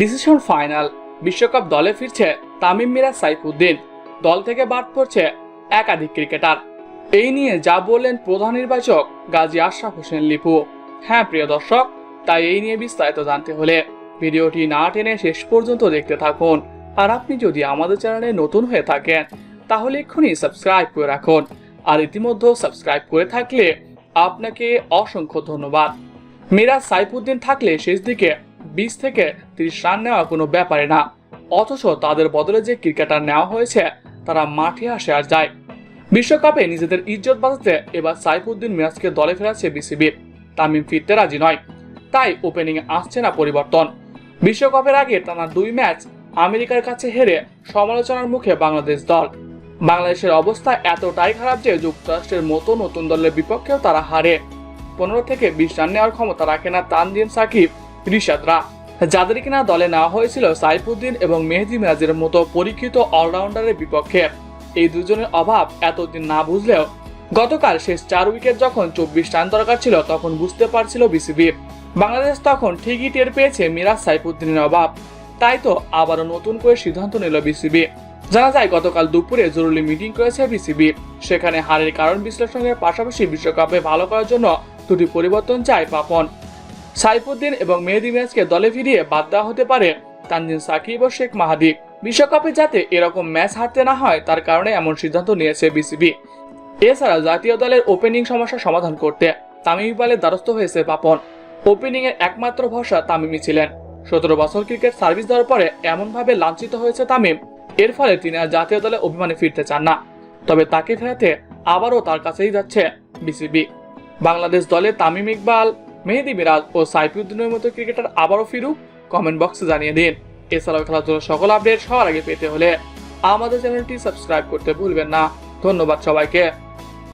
Decision final. বিশ্বকাপ দলে ফিরছে তামিম মিরাজ সাইফুদ্দিন। দল থেকে বাদ পড়ছে একাধিক ক্রিকেটার। এই নিয়ে যা বললেন প্রধান নির্বাচক গাজী আশরাফ হোসেন লিপু। হ্যাঁ প্রিয় দর্শক, তাই এই নিয়ে বিস্তারিত জানতে হলে ভিডিওটি না টেনে শেষ পর্যন্ত দেখতে থাকুন। আর আপনি যদি আমাদের চ্যানেলে নতুন হয়ে থাকেন, তাহলে এক্ষুনি সাবস্ক্রাইব করে রাখুন। আর ইতিমধ্যে সাবস্ক্রাইব করে থাকলে আপনাকে অসংখ্য ধন্যবাদ। মিরাজ সাইফুদ্দিন থাকলে শেষ দিকে বিশ থেকে তিরিশ রান নেওয়া কোনো ব্যাপারে না। অথচ তাদের বদলে যে ক্রিকেটার নেওয়া হয়েছে, তারা মাঠে আসে আর যায়। বিশ্বকাপে নিজেদের ইজ্জত বাঁচাতে এবার সাইফুদ্দিন মিরাজকে দলে ফেরাচ্ছে বিসিবি। তামিম ফিরতে রাজি নয়। তাই ওপেনিংয়ে আসছে না পরিবর্তন। বিশ্বকাপের আগে টানা দুই ম্যাচ আমেরিকার কাছে হেরে সমালোচনার মুখে বাংলাদেশ দল। বাংলাদেশের অবস্থা এতটাই খারাপ যে যুক্তরাষ্ট্রের মতো নতুন দলের বিপক্ষেও তারা হারে। পনেরো থেকে বিশ রান নেওয়ার ক্ষমতা রাখে না তানজিম সাকিব। রিশাদরা যাদের কিনা দলে নেওয়া হয়েছিল সাইফুদ্দিন এবং মেহেদি মিরাজের মতো পরীক্ষিত অলরাউন্ডারের বিপক্ষে। এই দুজনের অভাব এতদিন না বুঝলেও গতকাল শেষ চার উইকেট যখন চব্বিশ রান দরকার ছিল তখন বুঝতে পারছিল বিসিবি। বাংলাদেশ তখন ঠিকই টের পেয়েছে মিরাজ সাইফুদ্দিনের অভাব। তাই তো আবারও নতুন করে সিদ্ধান্ত নিল বিসিবি। জানা যায় গতকাল দুপুরে জরুরি মিটিং করেছে বিসিবি। সেখানে হারের কারণ বিশ্লেষণের পাশাপাশি বিশ্বকাপে ভালো করার জন্য দুটি পরিবর্তন চায় পাপন। সাইফুদ্দিন এবং মেহেদি মিরাজকে দলে ফিরিয়ে বাদ দেওয়া হতে পারে তানজিন সাকিব ও শেখ মাহাদি। বিশ্বকাপে যাতে এরকম ম্যাচ হারতে না হয়, তার কারণে এমন সিদ্ধান্ত নিয়েছে বিসিবি। এছাড়া জাতীয় দলের ওপেনিং সমস্যা সমাধান করতে তামিম ইকবালের দ্বারস্থ হয়েছে পাপন। ওপেনিং এর একমাত্র ভরসা তামিমই ছিলেন। সতেরো বছর ক্রিকেট সার্ভিস দেওয়ার পরে এমনভাবে লাঞ্ছিত হয়েছে তামিম, এর ফলে তিনি আর জাতীয় দলে অভিমানে ফিরতে চান না। তবে তাকে ফেরাতে আবারও তার কাছেই যাচ্ছে বিসিবি। বাংলাদেশ দলে তামিম ইকবাল মেহেদি মিরাজ ও সাইফুদ্দিনের মতো ক্রিকেটার আবারও ফিরুক কমেন্ট বক্সে জানিয়ে দিন। এছাড়াও খেলাধুলার সকল আপডেট সবার আগে পেতে হলে আমাদের চ্যানেলটি সাবস্ক্রাইব করতে ভুলবেন না। ধন্যবাদ সবাইকে।